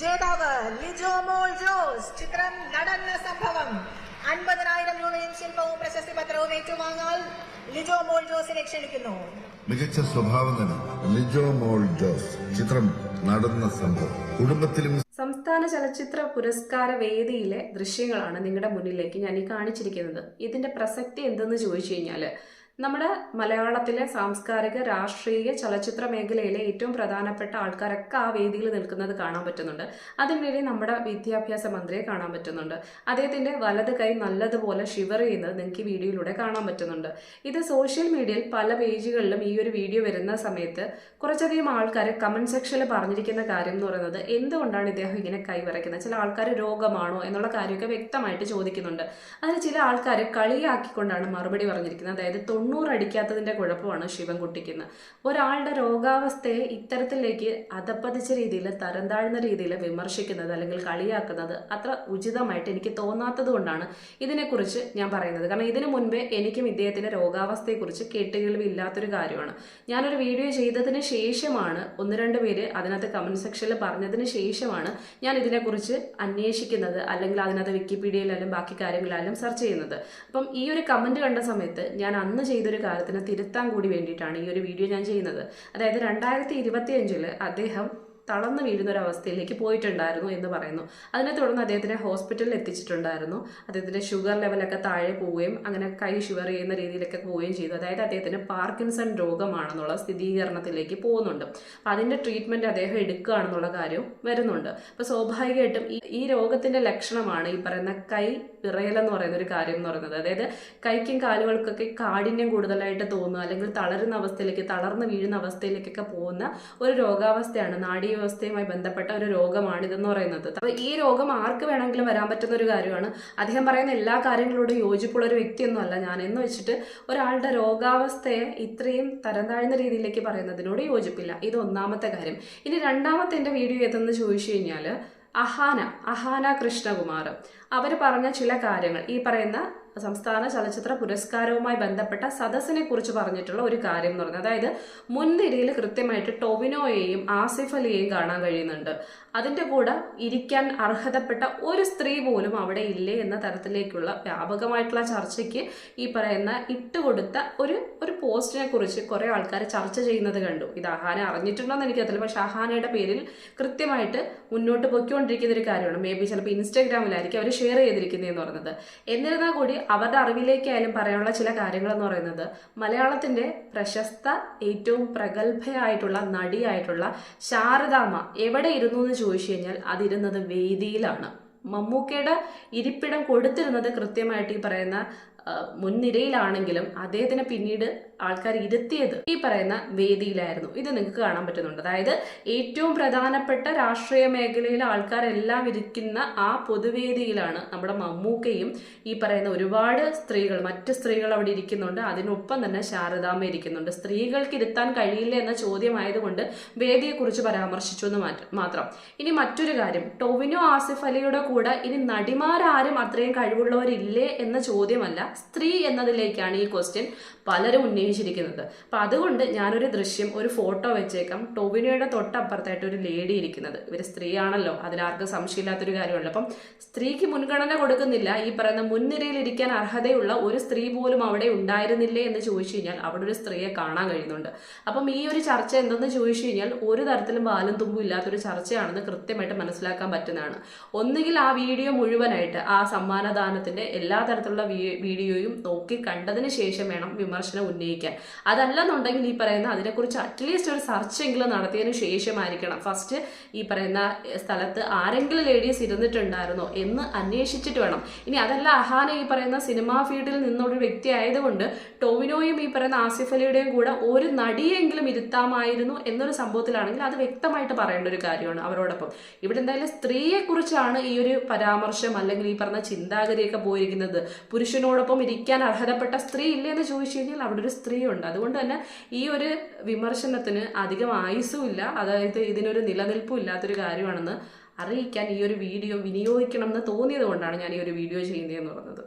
ജേതാവ് ലിജോ മോൾ ജോസ് ചിത്രം നടന്ന സംഭവം. അൻപതിനായിരം രൂപയും ശില്പവും പ്രശസ്തി പത്രവും ഏറ്റുവാങ്ങാൻ ലിജോ മോൾ ജോസിനെ ക്ഷണിക്കുന്നു. മികച്ച സ്വഭാവം തന്നെ ലിജോ മോൾ ജോസ് ചിത്രം നടന്ന സംഭവം. കുടുംബത്തിലും സംസ്ഥാന ചലച്ചിത്ര പുരസ്കാര വേദിയിലെ ദൃശ്യങ്ങളാണ് നിങ്ങളുടെ മുന്നിലേക്ക് ഞാൻ ഈ കാണിച്ചിരിക്കുന്നത്. ഇതിന്റെ പ്രസക്തി എന്തെന്ന് ചോദിച്ചു കഴിഞ്ഞാൽ നമ്മുടെ മലയാളത്തിലെ സാംസ്കാരിക രാഷ്ട്രീയ ചലച്ചിത്ര മേഖലയിലെ ഏറ്റവും പ്രധാനപ്പെട്ട ആൾക്കാരൊക്കെ ആ വേദിയിൽ നിൽക്കുന്നത് കാണാൻ പറ്റുന്നുണ്ട്. അതിനിടെ നമ്മുടെ വിദ്യാഭ്യാസ മന്ത്രിയെ കാണാൻ പറ്റുന്നുണ്ട്. അദ്ദേഹത്തിന്റെ വലത് കൈ നല്ലതുപോലെ ഷിവർ ചെയ്യുന്നത് നിങ്ങൾക്ക് ഈ വീഡിയോയിലൂടെ കാണാൻ പറ്റുന്നുണ്ട്. ഇത് സോഷ്യൽ മീഡിയയിൽ പല പേജുകളിലും ഈ ഒരു വീഡിയോ വരുന്ന സമയത്ത് കുറച്ചധികം ആൾക്കാർ കമന്റ് സെക്ഷനിൽ പറഞ്ഞിരിക്കുന്ന കാര്യം എന്ന് പറയുന്നത് എന്തുകൊണ്ടാണ് ഇദ്ദേഹം ഇങ്ങനെ കൈ കൈവരയ്ക്കുന്നത്? ചില ആൾക്കാർ രോഗമാണോ എന്നുള്ള കാര്യമൊക്കെ വ്യക്തമായിട്ട് ചോദിക്കുന്നുണ്ട്. അതിന് ചില ആൾക്കാർ കളിയാക്കിക്കൊണ്ടാണ് മറുപടി പറഞ്ഞിരിക്കുന്നത്. അതായത് തൊണ്ണൂറ് കുഴപ്പമാണ് കുഴപ്പമാണ് ശിവൻകുട്ടിക്കുന്ന. ഒരാളുടെ രോഗാവസ്ഥയെ ഇത്തരത്തിലേക്ക് അധപ്പതിച്ച രീതിയിൽ തരം താഴ്ന്ന രീതിയിൽ വിമർശിക്കുന്നത് അല്ലെങ്കിൽ കളിയാക്കുന്നത് അത്ര ഉചിതമായിട്ട് എനിക്ക് തോന്നാത്തത് കൊണ്ടാണ് ഇതിനെക്കുറിച്ച് ഞാൻ പറയുന്നത്. കാരണം ഇതിനു മുൻപേ എനിക്കും ഇദ്ദേഹത്തിന്റെ രോഗാവസ്ഥയെക്കുറിച്ച് കേട്ടുകേൾവി ഇല്ലാത്തൊരു കാര്യമാണ്. ഞാനൊരു വീഡിയോ ചെയ്തതിന് ശേഷമാണ് ഒന്ന് രണ്ട് പേര് അതിനകത്ത് കമന്റ് സെക്ഷനിൽ പറഞ്ഞതിന് ശേഷമാണ് ഞാൻ ഇതിനെക്കുറിച്ച് അന്വേഷിക്കുന്നത് അല്ലെങ്കിൽ അതിനകത്ത് വിക്കിപീഡിയയിലായാലും ബാക്കി കാര്യങ്ങളിലായാലും സെർച്ച് ചെയ്യുന്നത്. അപ്പം ഈ ഒരു കമന്റ് കണ്ട സമയത്ത് ഞാൻ അന്ന് ചെയ്തൊരു കാര്യത്തിന് തിരുത്താൻ കൂടി വേണ്ടിയിട്ടാണ് ഈ ഒരു വീഡിയോ ഞാൻ ചെയ്യുന്നത്. അതായത് രണ്ടായിരത്തി ഇരുപത്തി അഞ്ചിൽ അദ്ദേഹം തളർന്നു വീഴുന്ന ഒരു അവസ്ഥയിലേക്ക് പോയിട്ടുണ്ടായിരുന്നു എന്ന് പറയുന്നു. അതിനെ തുടർന്ന് അദ്ദേഹത്തിനെ ഹോസ്പിറ്റലിൽ എത്തിച്ചിട്ടുണ്ടായിരുന്നു. അദ്ദേഹത്തിന്റെ ഷുഗർ ലെവലൊക്കെ താഴെ പോവുകയും അങ്ങനെ കൈ ഷുഗർ ചെയ്യുന്ന രീതിയിലൊക്കെ പോവുകയും ചെയ്തു. അതായത് അദ്ദേഹത്തിന് പാർക്കിൻസൺ രോഗമാണെന്നുള്ള സ്ഥിരീകരണത്തിലേക്ക് പോകുന്നുണ്ട്. അപ്പം അതിന്റെ ട്രീറ്റ്മെന്റ് അദ്ദേഹം എടുക്കുകയാണെന്നുള്ള കാര്യവും വരുന്നുണ്ട്. അപ്പോൾ സ്വാഭാവികമായിട്ടും ഈ രോഗത്തിന്റെ ലക്ഷണമാണ് ഈ പറയുന്ന കൈ വിറയലെന്ന് പറയുന്ന ഒരു കാര്യം എന്ന് പറയുന്നത്. അതായത് കൈക്കും കാലുകൾക്കൊക്കെ കാഠിന്യം കൂടുതലായിട്ട് തോന്നുക അല്ലെങ്കിൽ തളരുന്ന അവസ്ഥയിലേക്ക് തളർന്ന് വീഴുന്ന അവസ്ഥയിലേക്കൊക്കെ പോകുന്ന ഒരു രോഗാവസ്ഥയാണ് നാഡീ വ്യവസ്ഥയുമായി ബന്ധപ്പെട്ട ഒരു രോഗമാണിതെന്ന് പറയുന്നത്. അപ്പൊ ഈ രോഗം ആർക്ക് വേണമെങ്കിലും വരാൻ പറ്റുന്ന ഒരു കാര്യമാണ്. അദ്ദേഹം പറയുന്ന എല്ലാ കാര്യങ്ങളോടും യോജിപ്പുള്ള ഒരു വ്യക്തിയൊന്നും അല്ല ഞാൻ എന്ന് വെച്ചിട്ട് ഒരാളുടെ രോഗാവസ്ഥയെ ഇത്രയും തരം താഴ്ന്ന രീതിയിലേക്ക് പറയുന്നതിനോട് യോജിപ്പില്ല. ഇത് ഒന്നാമത്തെ കാര്യം. ഇനി രണ്ടാമത്തെ എന്റെ വീഡിയോ ഏതെന്ന് ചോദിച്ചു കഴിഞ്ഞാൽ അഹാന അഹാന കൃഷ്ണകുമാർ. അവർ പറഞ്ഞ ചില കാര്യങ്ങൾ. ഈ പറയുന്ന സംസ്ഥാന ചലച്ചിത്ര പുരസ്കാരവുമായി ബന്ധപ്പെട്ട സദസ്സിനെ കുറിച്ച് പറഞ്ഞിട്ടുള്ള ഒരു കാര്യം എന്ന് പറയുന്നത് അതായത് മുൻനിരയിൽ കൃത്യമായിട്ട് ടൊവിനോയെയും ആസിഫ് അലിയെയും കാണാൻ കഴിയുന്നുണ്ട്. അതിന്റെ കൂടെ ഇരിക്കാൻ അർഹതപ്പെട്ട ഒരു സ്ത്രീ പോലും അവിടെ ഇല്ലേ എന്ന തരത്തിലേക്കുള്ള വ്യാപകമായിട്ടുള്ള ചർച്ചയ്ക്ക് ഈ പറയുന്ന ഇട്ടുകൊടുത്ത ഒരു ഒരു പോസ്റ്റിനെ കുറിച്ച് കുറെ ആൾക്കാർ ചർച്ച ചെയ്യുന്നത് കണ്ടു. ഇത് അഹാന അറിഞ്ഞിട്ടുണ്ടോന്ന് എനിക്കറിയില്ല പക്ഷെ അഹാനയുടെ പേരിൽ കൃത്യമായിട്ട് മുന്നോട്ട് പൊയ്ക്കൊണ്ടിരിക്കുന്ന ഒരു കാര്യമാണ്. മേ ബി ചിലപ്പോൾ ഇൻസ്റ്റാഗ്രാമിലായിരിക്കും അവർ ഷെയർ ചെയ്തിരിക്കുന്നതെന്ന് പറയുന്നത് എന്നിരുന്നാൽ കൂടി അവരുടെ അറിവിലേക്കായാലും പറയാനുള്ള ചില കാര്യങ്ങൾ എന്ന് പറയുന്നത് മലയാളത്തിന്റെ പ്രശസ്ത ഏറ്റവും പ്രഗത്ഭയായിട്ടുള്ള നടിയായിട്ടുള്ള ശാരദാമ്മ എവിടെ ഇരുന്നു എന്ന് ചോദിച്ചു കഴിഞ്ഞാൽ അതിരുന്നത് വേദിയിലാണ്. മമ്മൂക്കയുടെ ഇരിപ്പിടം കൊടുത്തിരുന്നത് കൃത്യമായിട്ട് ഈ പറയുന്ന മുൻനിരയിലാണെങ്കിലും അദ്ദേഹത്തിന് പിന്നീട് ആൾക്കാർ ഇരുത്തിയത് ഈ പറയുന്ന വേദിയിലായിരുന്നു. ഇത് നിങ്ങൾക്ക് കാണാൻ പറ്റുന്നുണ്ട്. അതായത് ഏറ്റവും പ്രധാനപ്പെട്ട രാഷ്ട്രീയ മേഖലയിലെ ആൾക്കാരെല്ലാം ഇരിക്കുന്ന ആ പൊതുവേദിയിലാണ് നമ്മുടെ മമ്മൂക്കയും ഈ പറയുന്ന ഒരുപാട് സ്ത്രീകൾ മറ്റ് സ്ത്രീകൾ അവിടെ ഇരിക്കുന്നുണ്ട്. അതിനൊപ്പം തന്നെ ശാരദാമ്മ ഇരിക്കുന്നുണ്ട്. സ്ത്രീകൾക്ക് ഇരുത്താൻ കഴിയില്ല എന്ന ചോദ്യമായതുകൊണ്ട് വേദിയെക്കുറിച്ച് പരാമർശിച്ചു എന്ന് മാത്രം. ഇനി മറ്റൊരു കാര്യം. ടൊവിനോ ആസിഫ് അലിയുടെ കൂടെ ഇനി നടിമാരാരും അത്രയും കഴിവുള്ളവരില്ലേ എന്ന ചോദ്യമല്ല. സ്ത്രീ എന്നതിലേക്കാണ് ഈ ക്വസ്റ്റ്യൻ പലരും ഉന്നയിച്ചിരിക്കുന്നത് അപ്പൊ അതുകൊണ്ട് ഞാനൊരു ദൃശ്യം ഒരു ഫോട്ടോ വെച്ചേക്കാം. ടൊവിനോയുടെ തൊട്ടപ്പുറത്തായിട്ട് ഒരു ലേഡി ഇരിക്കുന്നത്. ഇവർ സ്ത്രീയാണല്ലോ. അതിലാർക്കും സംശയമില്ലാത്തൊരു കാര്യമല്ല. അപ്പം സ്ത്രീക്ക് മുൻഗണന കൊടുക്കുന്നില്ല. ഈ പറയുന്ന മുൻനിരയിൽ ഇരിക്കാൻ അർഹതയുള്ള ഒരു സ്ത്രീ പോലും അവിടെ ഉണ്ടായിരുന്നില്ലേ എന്ന് ചോദിച്ചു കഴിഞ്ഞാൽ അവിടെ ഒരു സ്ത്രീയെ കാണാൻ കഴിയുന്നുണ്ട്. അപ്പം ഈ ഒരു ചർച്ച എന്തെന്ന് ചോദിച്ചു കഴിഞ്ഞാൽ ഒരു തരത്തിലും ബാലും തുമ്പും ഇല്ലാത്തൊരു ചർച്ചയാണെന്ന് കൃത്യമായിട്ട് മനസ്സിലാക്കാൻ പറ്റുന്നതാണ്. ഒന്നുകിൽ ആ വീഡിയോ മുഴുവനായിട്ട് ആ സമ്മാനദാനത്തിന്റെ എല്ലാ തരത്തിലുള്ള വീഡിയോയും നോക്കി കണ്ടതിന് ശേഷം വേണം വിമർശനം ഉന്നയിക്കാൻ. അതല്ലെന്നുണ്ടെങ്കിൽ ഈ പറയുന്ന അതിനെക്കുറിച്ച് അറ്റ്ലീസ്റ്റ് ഒരു സെർച്ച് എങ്കിലും നടത്തിയതിനു ശേഷമായിരിക്കണം. ഫസ്റ്റ് ഈ പറയുന്ന സ്ഥലത്ത് ആരെങ്കിലും ലേഡീസ് ഇരുന്നിട്ടുണ്ടായിരുന്നോ എന്ന് അന്വേഷിച്ചിട്ട് വേണം. ഇനി അതല്ല അഹാന ഈ പറയുന്ന സിനിമാ ഫീൽഡിൽ നിന്നൊരു വ്യക്തി ആയതുകൊണ്ട് ടോവിനോയും ഈ പറയുന്ന ആസിഫ് അലിയുടെയും കൂടെ ഒരു നടിയെങ്കിലും ഇരുത്താമായിരുന്നു എന്നൊരു സംഭവത്തിലാണെങ്കിൽ അത് വ്യക്തമായിട്ട് പറയേണ്ട ഒരു കാര്യമാണ് അവരോടൊപ്പം. ഇവിടെ എന്തായാലും സ്ത്രീയെക്കുറിച്ചാണ് ഈ ഒരു പരാമർശം അല്ലെങ്കിൽ ഈ പറഞ്ഞ ചിന്താഗതിയൊക്കെ പോയിരിക്കുന്നത്. പുരുഷനോടൊപ്പം ഇരിക്കാൻ അർഹതപ്പെട്ട സ്ത്രീ ഇല്ലേ എന്ന് ചോദിച്ചു കഴിഞ്ഞാൽ അവിടെ ഒരു സ്ത്രീ ഉണ്ട് അതുകൊണ്ട് തന്നെ ഈ ഒരു വിമർശനത്തിന് അധികം ആയുസ്സും ഇല്ല അതായത് ഇതിനൊരു നിലനിൽപ്പും ഇല്ലാത്തൊരു കാര്യമാണെന്ന് അറിയിക്കാൻ ഈ ഒരു വീഡിയോ വിനിയോഗിക്കണം എന്ന് തോന്നിയത് കൊണ്ടാണ് ഞാൻ ഈ ഒരു വീഡിയോ ചെയ്യുന്നതെന്ന് പറഞ്ഞത്.